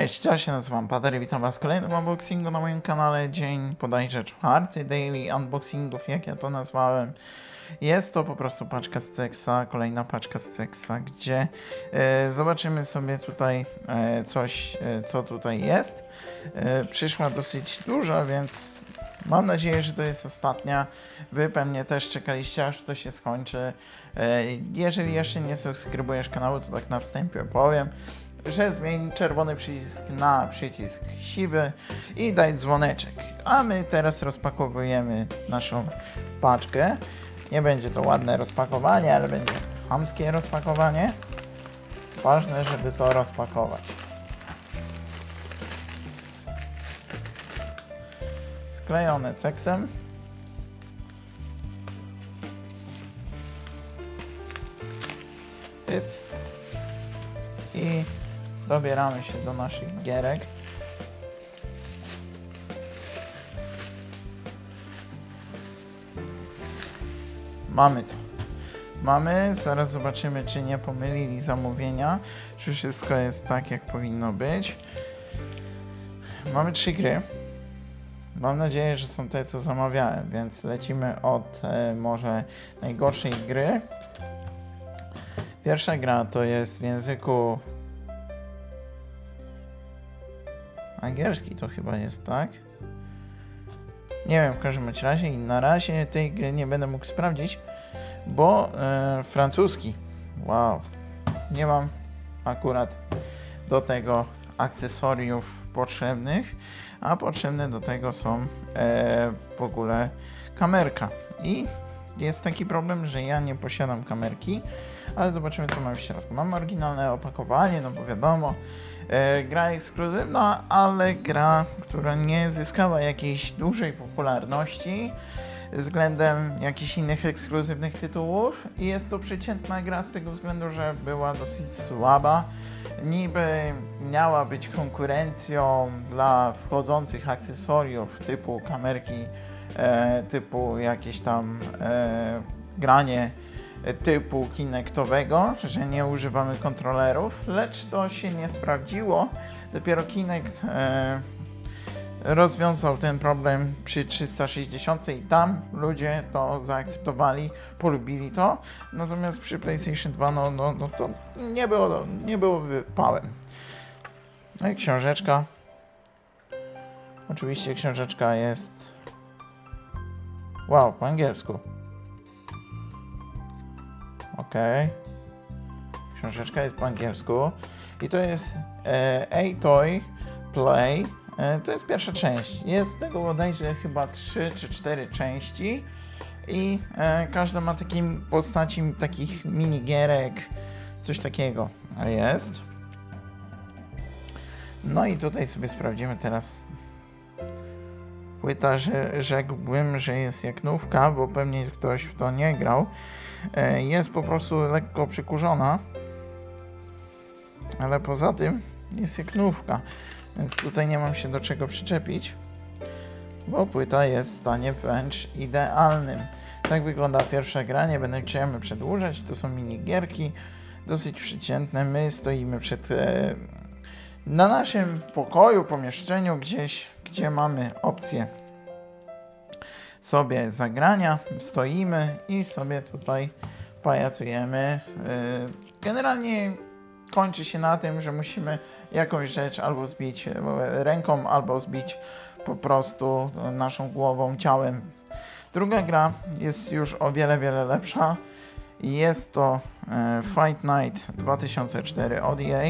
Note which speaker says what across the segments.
Speaker 1: Cześć, ja się nazywam Pater i witam was w kolejnym unboxingu na moim kanale. Dzień bodajże czwarty daily unboxingów, jak ja to nazwałem. Jest to po prostu paczka z Cexa, kolejna paczka z Cexa, gdzie e, zobaczymy sobie tutaj e, coś, e, co tutaj jest. E, przyszła dosyć duża, więc mam nadzieję, że to jest ostatnia. Wy pewnie też czekaliście, aż to się skończy. E, jeżeli jeszcze nie subskrybujesz kanału, to tak na wstępie powiem że zmień czerwony przycisk na przycisk siwy i daj dzwoneczek. A my teraz rozpakowujemy naszą paczkę. Nie będzie to ładne rozpakowanie, ale będzie chamskie rozpakowanie. Ważne, żeby to rozpakować. Sklejone ceksem. Pyc. I dobieramy się do naszych gierek. Mamy to. Mamy, zaraz zobaczymy, czy nie pomylili zamówienia, czy wszystko jest tak, jak powinno być. Mamy trzy gry. Mam nadzieję, że są te, co zamawiałem, więc lecimy od e, może najgorszej gry. Pierwsza gra to jest w języku angielski to chyba jest, tak? Nie wiem, w każdym razie i na razie tej gry nie będę mógł sprawdzić, bo e, francuski. Wow. Nie mam akurat do tego akcesoriów potrzebnych, a potrzebne do tego są e, w ogóle kamerka. I jest taki problem, że ja nie posiadam kamerki, ale zobaczymy co mam w środku. Mam oryginalne opakowanie, no bo wiadomo, e, gra ekskluzywna, ale gra, która nie zyskała jakiejś dużej popularności względem jakichś innych ekskluzywnych tytułów i jest to przeciętna gra z tego względu, że była dosyć słaba. Niby miała być konkurencją dla wchodzących akcesoriów typu kamerki, typu jakieś tam e, granie typu Kinectowego, że nie używamy kontrolerów, lecz to się nie sprawdziło. Dopiero Kinect e, rozwiązał ten problem przy 360 i tam ludzie to zaakceptowali, polubili to, natomiast przy PlayStation 2 no, no, no to nie było, nie było wypałem. No i książeczka. Oczywiście książeczka jest wow, po angielsku. Okej. Książeczka jest po angielsku. I to jest e, A-Toy Play. E, to jest pierwsza część. Jest z tego bodajże chyba 3 czy 4 części. I e, każda ma takim postaci takich minigierek, coś takiego jest. No i tutaj sobie sprawdzimy teraz. Płyta, że rzekłbym, że jest jak nówka, bo pewnie ktoś w to nie grał. E, jest po prostu lekko przykurzona. Ale poza tym jest jak nówka, więc tutaj nie mam się do czego przyczepić, bo płyta jest w stanie wręcz idealnym. Tak wygląda pierwsza gra, nie będę chciałem przedłużać, to są minigierki, dosyć przeciętne. My stoimy przed e, na naszym pokoju, pomieszczeniu gdzieś, gdzie mamy opcję sobie zagrania, stoimy i sobie tutaj pajacujemy. Yy, Generalnie kończy się na tym, że musimy jakąś rzecz albo zbić e, ręką, albo zbić po prostu naszą głową, ciałem. Druga gra jest już o wiele, wiele lepsza. Jest to e, Fight Night 2004 ODA.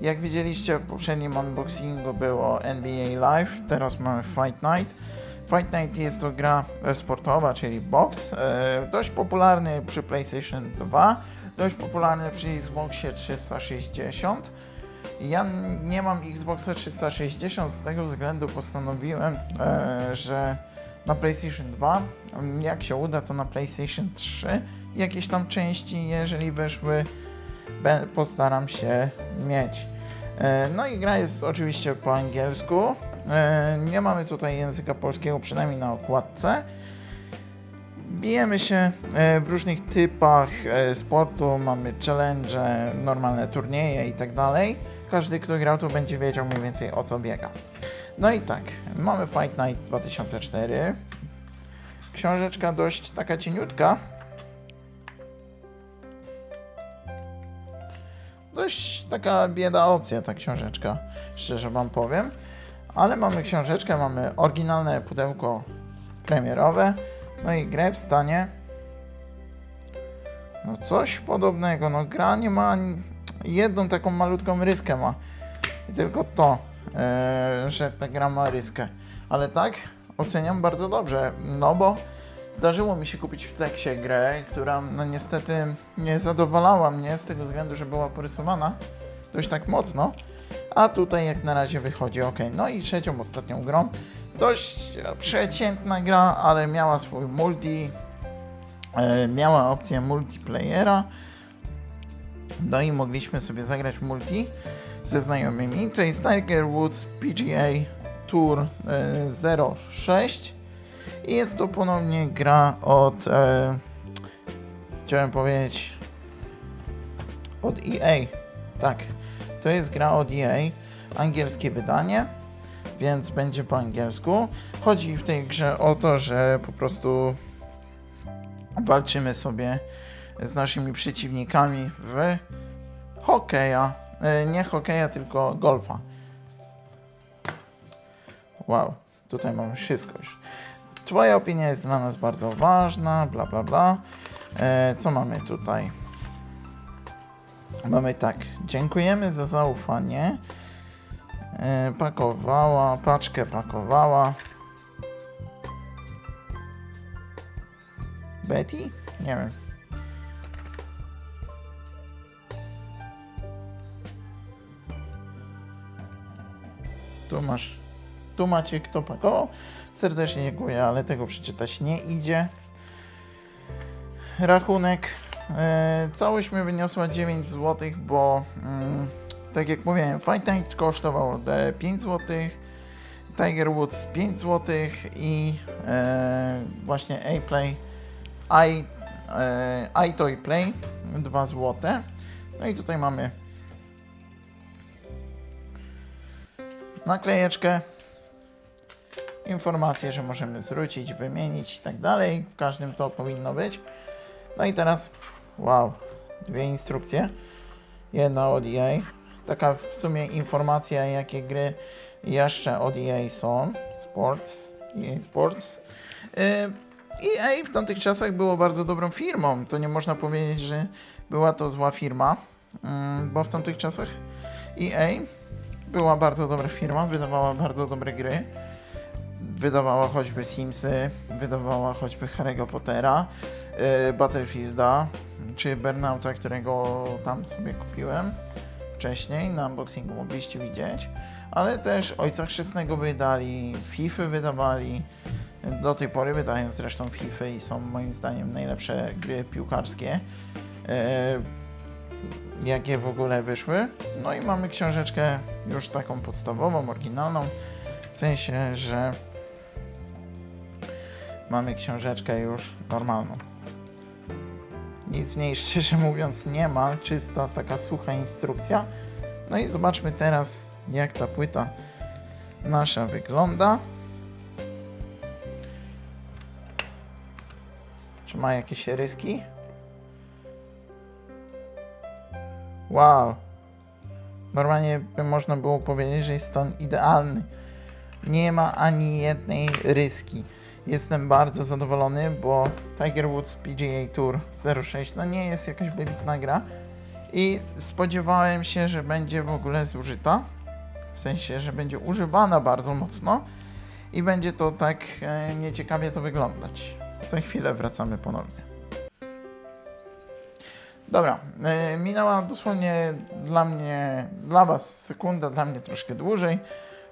Speaker 1: Jak widzieliście w poprzednim unboxingu było NBA Live, teraz mamy Fight Night. Fight Night jest to gra sportowa, czyli box, e, dość popularny przy PlayStation 2, dość popularny przy Xboxie 360. Ja nie mam Xboxa 360, z tego względu postanowiłem, e, że na PlayStation 2, jak się uda, to na PlayStation 3 jakieś tam części, jeżeli wyszły, be- postaram się mieć. E, No i gra jest oczywiście po angielsku. E, Nie mamy tutaj języka polskiego, przynajmniej na okładce. Bijemy się e, w różnych typach sportu, mamy challenge, normalne turnieje i tak dalej. każdy, kto grał, to będzie wiedział mniej więcej o co biega. No i tak, mamy Fight Night 2004. Książeczka dość taka cieniutka. Dość taka bieda opcja ta książeczka, szczerze wam powiem. Ale mamy książeczkę, mamy oryginalne pudełko premierowe, no i grę w stanie. No coś podobnego, no gra nie ma jedną taką malutką ryskę ma. I tylko to, e, że ta gra ma ryskę. Ale tak, oceniam bardzo dobrze, no bo zdarzyło mi się kupić w Teksie grę, która no niestety nie zadowalała mnie z tego względu, że była porysowana dość tak mocno. A tutaj jak na razie wychodzi ok. No i trzecią, ostatnią grą. Dość e, przeciętna gra, ale miała swój multi. E, miała opcję multiplayera. No i mogliśmy sobie zagrać multi ze znajomymi. To jest Tiger Woods PGA Tour e, 06. I jest to ponownie gra od. E, chciałem powiedzieć. Od EA. Tak. To jest gra od EA. Angielskie wydanie. Więc będzie po angielsku. Chodzi w tej grze o to, że po prostu walczymy sobie z naszymi przeciwnikami w hokeja. E, Nie hokeja, tylko golfa. Wow, tutaj mamy wszystko już. Twoja opinia jest dla nas bardzo ważna, bla bla bla. E, co mamy tutaj? Mamy tak, dziękujemy za zaufanie. E, pakowała, paczkę pakowała. Betty? Nie wiem. Tu masz. Tu macie kto pakował. Serdecznie dziękuję, ale tego przeczytać nie idzie. Rachunek. E, całość mi wyniosła 9 zł, bo mm, tak jak mówiłem, Fight Night kosztował e, 5 zł. Tiger Woods 5 zł i e, właśnie A-Play i, e, Play 2 zł. No i tutaj mamy naklejeczkę, informację, że możemy zwrócić, wymienić i tak dalej. W każdym to powinno być. No i teraz, wow, dwie instrukcje. Jedna od EA. Taka w sumie informacja, jakie gry jeszcze od EA są. Sports, EA Sports. Yy, EA w tamtych czasach było bardzo dobrą firmą. To nie można powiedzieć, że była to zła firma, mm, bo w tamtych czasach EA była bardzo dobra firma, wydawała bardzo dobre gry. Wydawała choćby Simsy, wydawała choćby Harry'ego Pottera, yy, Battlefielda, czy Burnouta, którego tam sobie kupiłem wcześniej, na unboxingu mogliście widzieć, ale też Ojca Chrzestnego wydali, FIFA wydawali, do tej pory wydają zresztą FIFA i są moim zdaniem najlepsze gry piłkarskie, e, jakie w ogóle wyszły. No i mamy książeczkę już taką podstawową, oryginalną, w sensie, że mamy książeczkę już normalną. Nic w niej szczerze mówiąc nie ma, czysta taka sucha instrukcja. No i zobaczmy teraz jak ta płyta nasza wygląda. Czy ma jakieś ryski? Wow. Normalnie by można było powiedzieć, że jest stan idealny. Nie ma ani jednej ryski. Jestem bardzo zadowolony, bo Tiger Woods PGA Tour 06 no nie jest jakaś wybitna gra i spodziewałem się, że będzie w ogóle zużyta. W sensie, że będzie używana bardzo mocno i będzie to tak e, nieciekawie to wyglądać. Za chwilę wracamy ponownie. Dobra, e, minęła dosłownie dla mnie, dla Was sekunda, dla mnie troszkę dłużej.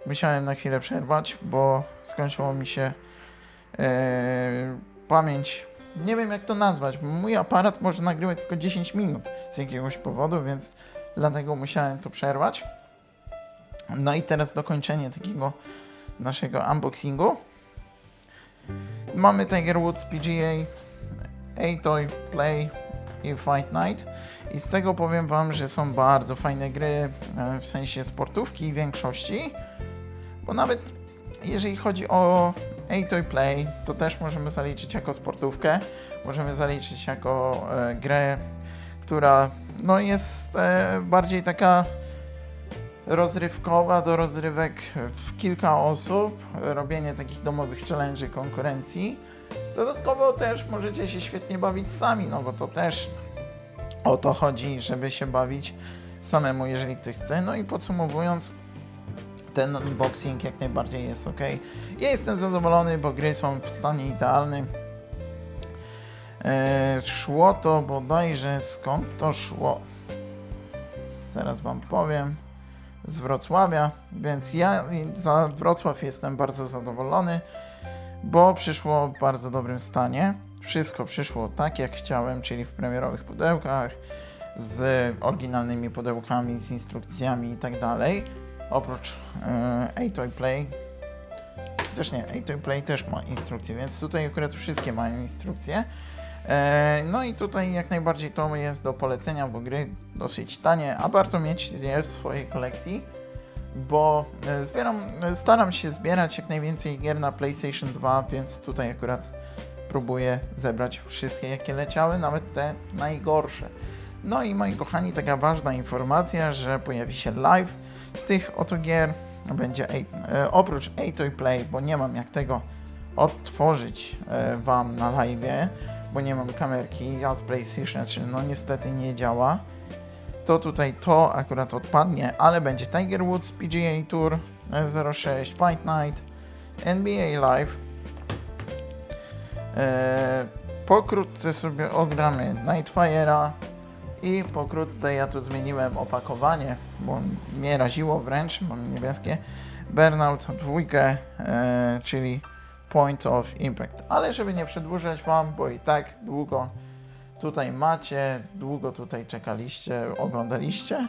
Speaker 1: Musiałem na chwilę przerwać, bo skończyło mi się pamięć. Nie wiem jak to nazwać. bo Mój aparat może nagrywać tylko 10 minut z jakiegoś powodu, więc dlatego musiałem to przerwać. No i teraz dokończenie takiego naszego unboxingu. Mamy Tiger Woods PGA A-Toy Play i Fight Night. I z tego powiem Wam, że są bardzo fajne gry, e, w sensie sportówki w większości, bo nawet jeżeli chodzi o A-Toy Play, to też możemy zaliczyć jako sportówkę, możemy zaliczyć jako e, grę, która no, jest e, bardziej taka rozrywkowa do rozrywek w kilka osób, robienie takich domowych challenge konkurencji. Dodatkowo też możecie się świetnie bawić sami, no bo to też o to chodzi, żeby się bawić samemu, jeżeli ktoś chce. No i podsumowując, ten unboxing jak najbardziej jest ok. Ja jestem zadowolony, bo gry są w stanie idealnym. Eee, szło to bodajże skąd to szło? Zaraz Wam powiem. Z Wrocławia, więc ja za Wrocław jestem bardzo zadowolony, bo przyszło w bardzo dobrym stanie. Wszystko przyszło tak jak chciałem, czyli w premierowych pudełkach, z oryginalnymi pudełkami, z instrukcjami i tak dalej. Oprócz e, A-Toy Play, też nie, A-Toy Play też ma instrukcje, więc tutaj akurat wszystkie mają instrukcje. E, No i tutaj jak najbardziej to jest do polecenia, bo gry dosyć tanie, a warto mieć je w swojej kolekcji, bo e, zbieram, staram się zbierać jak najwięcej gier na PlayStation 2, więc tutaj akurat próbuję zebrać wszystkie jakie leciały, nawet te najgorsze. No i moi kochani, taka ważna informacja, że pojawi się live z tych oto gier. Będzie e, oprócz A-Toy Play, bo nie mam jak tego odtworzyć e, Wam na live, bo nie mam kamerki, ja z PlayStation 3 no niestety nie działa. To tutaj to akurat odpadnie, ale będzie Tiger Woods PGA Tour e, 06, Fight Night, NBA Live. E, pokrótce sobie odgramy Nightfire'a i pokrótce ja tu zmieniłem opakowanie, bo mnie raziło wręcz, mam niebieskie. Burnout dwójkę, e, czyli Point of Impact. Ale żeby nie przedłużać Wam, bo i tak długo tutaj macie, długo tutaj czekaliście, oglądaliście,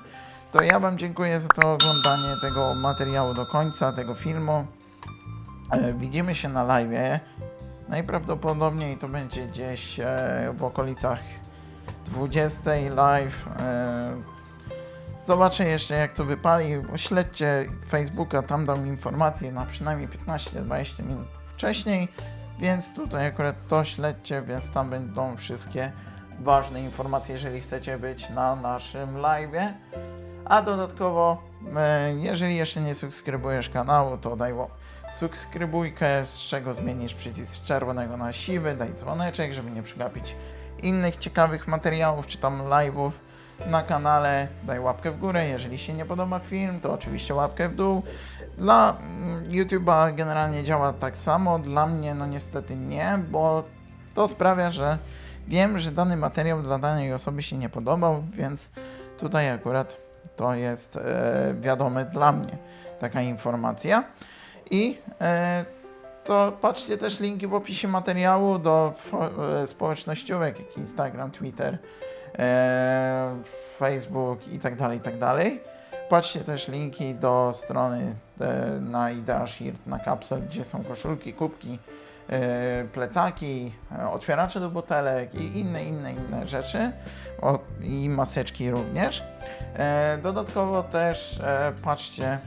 Speaker 1: to ja Wam dziękuję za to oglądanie tego materiału do końca, tego filmu. E, widzimy się na live. Najprawdopodobniej to będzie gdzieś e, w okolicach 20 live. E, zobaczę jeszcze jak to wypali. Śledźcie Facebooka, tam dam informacje na przynajmniej 15-20 minut wcześniej, więc tutaj akurat to śledźcie, więc tam będą wszystkie ważne informacje, jeżeli chcecie być na naszym live. A dodatkowo, e, jeżeli jeszcze nie subskrybujesz kanału, to daj subskrybujkę, z czego zmienisz przycisk z czerwonego na siwy, daj dzwoneczek, żeby nie przegapić innych ciekawych materiałów czy tam live'ów na kanale. Daj łapkę w górę, jeżeli się nie podoba film, to oczywiście łapkę w dół. Dla mm, YouTube'a generalnie działa tak samo, dla mnie no niestety nie, bo to sprawia, że wiem, że dany materiał dla danej osoby się nie podobał, więc tutaj akurat to jest e, wiadome dla mnie taka informacja. I e, to patrzcie też linki w opisie materiału do e, społecznościówek, jak Instagram, Twitter, e, Facebook i tak dalej, i tak dalej. Patrzcie też linki do strony e, na Idea Shirt, na Capsule, gdzie są koszulki, kubki, e, plecaki, e, otwieracze do butelek i inne, inne, inne rzeczy. O, I maseczki również. E, dodatkowo też e, patrzcie,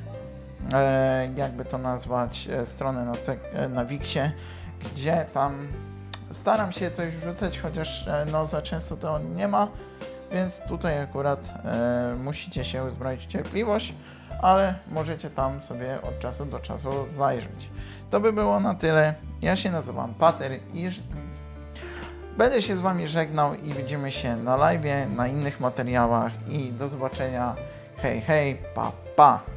Speaker 1: jakby to nazwać, e, stronę na, e, na Wixie, gdzie tam staram się coś wrzucać, chociaż e, no za często to nie ma, więc tutaj akurat e, musicie się uzbroić w cierpliwość, ale możecie tam sobie od czasu do czasu zajrzeć. To by było na tyle. Ja się nazywam Pater i będę się z Wami żegnał i widzimy się na live, na innych materiałach i do zobaczenia. Hej, hej, pa, pa.